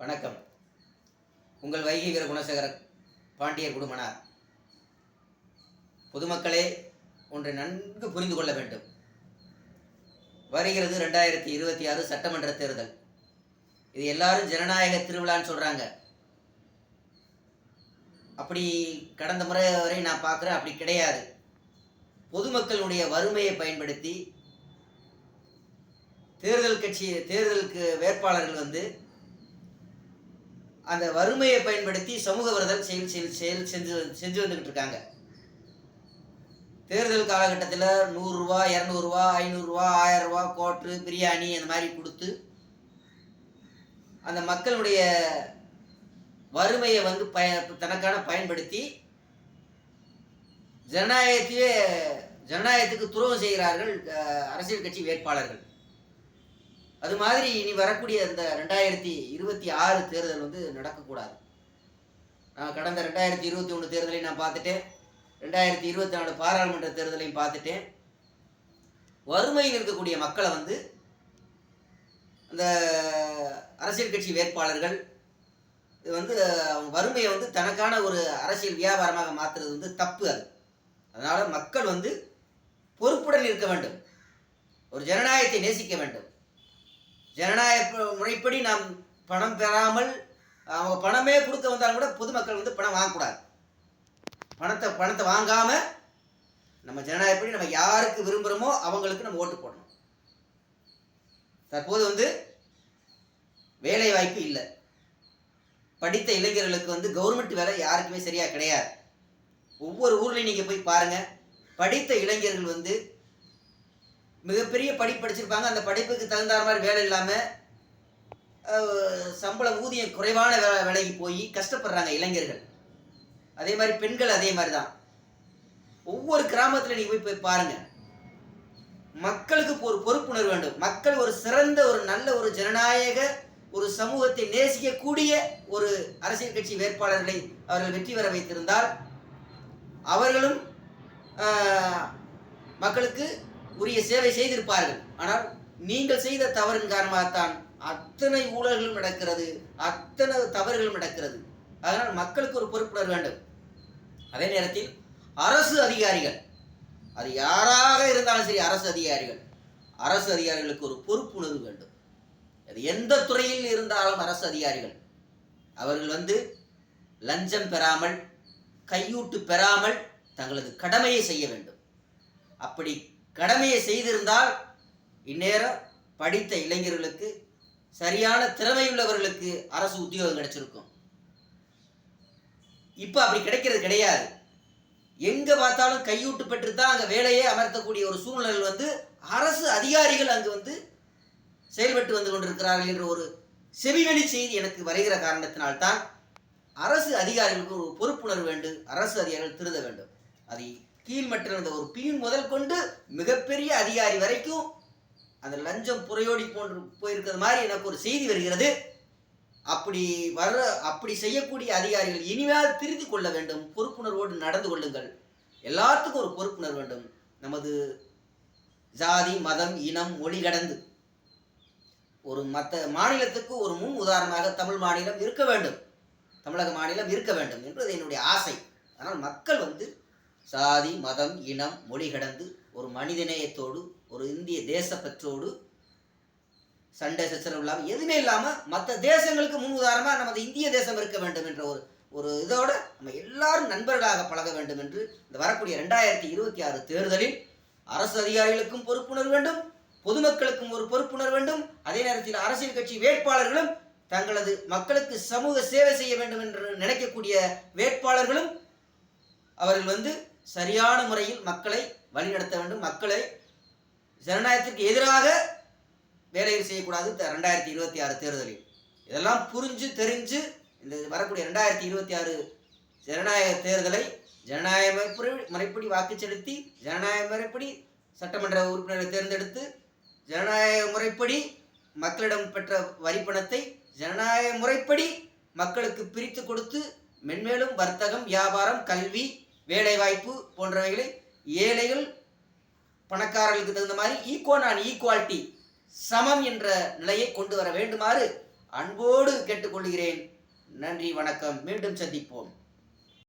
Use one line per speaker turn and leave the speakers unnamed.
வணக்கம். உங்கள் வைகை வீர குணசேகர பாண்டியர் குடும்பனார். பொதுமக்களே ஒன்றை நன்கு புரிந்து கொள்ள வேண்டும். வருகிறது ரெண்டாயிரத்தி இருபத்தி ஆறு சட்டமன்ற தேர்தல். இது எல்லாரும் ஜனநாயக திருவிழான்னு சொல்கிறாங்க அப்படி கடந்த முறை வரை நான் பார்க்குறேன் அப்படி கிடையாது. பொதுமக்களுடைய வறுமையை பயன்படுத்தி தேர்தல் கட்சி தேர்தலுக்கு வேட்பாளர்கள் வந்து அந்த வறுமையை பயன்படுத்தி சமூக விரதம் செயல் செயல் செயல் செஞ்சு செஞ்சு வந்துக்கிட்டு இருக்காங்க. தேர்தல் காலகட்டத்தில் நூறுரூவா இரநூறுவா ஐநூறுரூவா ஆயிரரூவா கோட்ரு பிரியாணி அந்த மாதிரி கொடுத்து அந்த மக்களுடைய வறுமையை வந்து பய தனக்கான பயன்படுத்தி ஜனநாயகத்தையே ஜனநாயகத்துக்கு துரோகம் செய்கிறார்கள் அரசியல் கட்சி வேட்பாளர்கள். அது மாதிரி இனி வரக்கூடிய இந்த ரெண்டாயிரத்தி இருபத்தி ஆறு தேர்தல் வந்து நடக்கக்கூடாது. நான் கடந்த ரெண்டாயிரத்தி இருபத்தி ஒன்று தேர்தலையும் நான் பார்த்துட்டேன். ரெண்டாயிரத்தி இருபத்தி நாலு பாராளுமன்ற தேர்தலையும் பார்த்துட்டேன். வறுமையில் இருக்கக்கூடிய மக்களை வந்து அந்த அரசியல் கட்சி வேட்பாளர்கள் இது வந்து வறுமையை வந்து தனக்கான ஒரு அரசியல் வியாபாரமாக மாற்றுறது வந்து தப்பு அது. அதனால் மக்கள் வந்து பொறுப்புடன் இருக்க வேண்டும். ஒரு ஜனநாயகத்தை நேசிக்க வேண்டும். ஜனநாயக முறைப்படி நாம் பணம் பெறாமல் அவங்க பணமே கொடுக்க வந்தாலும் கூட பொதுமக்கள் வந்து பணம் வாங்கக்கூடாது. பணத்தை பணத்தை வாங்காம நம்ம ஜனநாயகப்படி நம்ம யாருக்கு விரும்புகிறோமோ அவங்களுக்கு நம்ம ஓட்டு போடணும். தற்போது வந்து வேலை வாய்ப்பு இல்லை. படித்த இளைஞர்களுக்கு வந்து கவர்மெண்ட் வேலை யாருக்குமே சரியாக கிடையாது. ஒவ்வொரு ஊர்லேயும் நீங்கள் போய் பாருங்கள் படித்த இளைஞர்கள் வந்து மிகப்பெரிய படிப்பு படிச்சிருப்பாங்க. அந்த படிப்புக்கு தகுந்தாற மாதிரி வேலை இல்லாமல் சம்பளம் ஊதியம் குறைவான வே வேலைக்கு போய் கஷ்டப்படுறாங்க இளைஞர்கள். அதே மாதிரி பெண்கள் அதே மாதிரி தான். ஒவ்வொரு கிராமத்தில் நீங்கள் போய் போய் பாருங்கள் மக்களுக்கு ஒரு பொறுப்புணர்வு வேண்டும். மக்கள் ஒரு சிறந்த ஒரு நல்ல ஒரு ஜனநாயக ஒரு சமூகத்தை நேசிக்கக்கூடிய ஒரு அரசியல் கட்சி வேட்பாளர்களை அவர்கள் வெற்றி பெற வைத்திருந்தால் அவர்களும் மக்களுக்கு உரிய சேவை செய்திருப்பார்கள். ஆனால் நீங்கள் செய்த தவறின் காரணமாகத்தான் அத்தனை ஊழல்களும் நடக்கிறது அத்தனை தவறுகளும் நடக்கிறது. அதனால் மக்களுக்கு ஒரு பொறுப்புணர்வு வேண்டும். அதே நேரத்தில் அரசு அதிகாரிகள் அது யாராக இருந்தாலும் சரி அரசு அதிகாரிகள் அரசு அதிகாரிகளுக்கு ஒரு பொறுப்புணர்வு வேண்டும். அது எந்த துறையில் இருந்தாலும் அரசு அதிகாரிகள். அவர்கள் வந்து லஞ்சம் பெறாமல் கையூட்டு பெறாமல் தங்களது கடமையை செய்ய வேண்டும். அப்படி கடமையை செய்திருந்தால் இந்நேரம் படித்த இளைஞர்களுக்கு சரியான திறமையுள்ளவர்களுக்கு அரசு உத்தியோகம் கிடைச்சிருக்கும். இப்போ அப்படி கிடைக்கிறது கிடையாது. எங்கே பார்த்தாலும் கையூட்டு பெற்று தான் அங்கே வேலையே அமர்த்தக்கூடிய ஒரு சூழ்நிலை வந்து அரசு அதிகாரிகள் அங்கு வந்து செயல்பட்டு வந்து கொண்டிருக்கிறார்கள் என்ற ஒரு செவிவெளி செய்தி எனக்கு வருகிற காரணத்தினால்தான் அரசு அதிகாரிகளுக்கு ஒரு பொறுப்புணர்வு வேண்டும் அரசு அதிகாரிகள் திருத வேண்டும். அது கீழ்மட்டம் இருந்த ஒரு பீன் முதல் கொண்டு மிகப்பெரிய அதிகாரி வரைக்கும் அந்த லஞ்சம் புறையோடி போன்று போயிருக்கிறது மாதிரி எனக்கு ஒரு செய்தி வருகிறது. அப்படி வர அப்படி செய்யக்கூடிய அதிகாரிகள் இனிமேல் திருத்தி கொள்ள வேண்டும். பொறுப்புணர்வோடு நடந்து கொள்ளுங்கள். எல்லாத்துக்கும் ஒரு பொறுப்புணர் வேண்டும். நமது ஜாதி மதம் இனம் மொழி கடந்து ஒரு மற்ற மாநிலத்துக்கு ஒரு முன் உதாரணமாக தமிழ் மாநிலம் இருக்க வேண்டும். தமிழக மாநிலம் இருக்க வேண்டும் என்பது என்னுடைய ஆசை. ஆனால் மக்கள் வந்து சாதி மதம் இனம் மொழி கடந்து ஒரு மனிதநேயத்தோடு ஒரு இந்திய தேசப்பற்றோடு சண்டை சச்சரவு இல்லாமல் எதுவுமே இல்லாமல் மற்ற தேசங்களுக்கு முன் உதாரணமாக நமது இந்திய தேசம் இருக்க வேண்டும் என்ற ஒரு ஒரு இதோட நம்ம எல்லாரும் நண்பர்களாக பழக வேண்டும் என்று இந்த வரக்கூடிய ரெண்டாயிரத்தி இருபத்தி ஆறு தேர்தலில் அரசு அதிகாரிகளுக்கும் பொறுப்புணர்வு வேண்டும் பொதுமக்களுக்கும் ஒரு பொறுப்புணர்வு வேண்டும். அதே நேரத்தில் அரசியல் கட்சி வேட்பாளர்களும் தங்களது மக்களுக்கு சமூக சேவை செய்ய வேண்டும் என்று நினைக்கக்கூடிய வேட்பாளர்களும் அவர்கள் வந்து சரியான முறையில் மக்களை வழிநடத்த வேண்டும். மக்களை ஜனநாயகத்திற்கு எதிராக வேலைகள் செய்யக்கூடாது. த- ரெண்டாயிரத்தி இருபத்தி ஆறு தேர்தலில். இதெல்லாம் புரிஞ்சு தெரிஞ்சு இந்த வரக்கூடிய ரெண்டாயிரத்தி இருபத்தி ஆறு ஜனநாயக தேர்தலை ஜனநாயக முறைப்படி முறைப்படி வாக்கு செலுத்தி ஜனநாயக முறைப்படி சட்டமன்ற உறுப்பினரை தேர்ந்தெடுத்து ஜனநாயக முறைப்படி மக்களிடம் பெற்ற வரிப்பணத்தை ஜனநாயக முறைப்படி மக்களுக்கு பிரித்து கொடுத்து மென்மேலும் வர்த்தகம் வியாபாரம் கல்வி வேலைவாய்ப்பு போன்றவைகளை ஏழைகள் பணக்காரர்களுக்கு தகுந்த மாதிரி ஈக்குவல் அண்ட் ஈக்குவாலிட்டி சமம் என்ற நிலையை கொண்டு வர வேண்டுமாறு அன்போடு கேட்டுக்கொள்கிறேன். நன்றி வணக்கம். மீண்டும் சந்திப்போம்.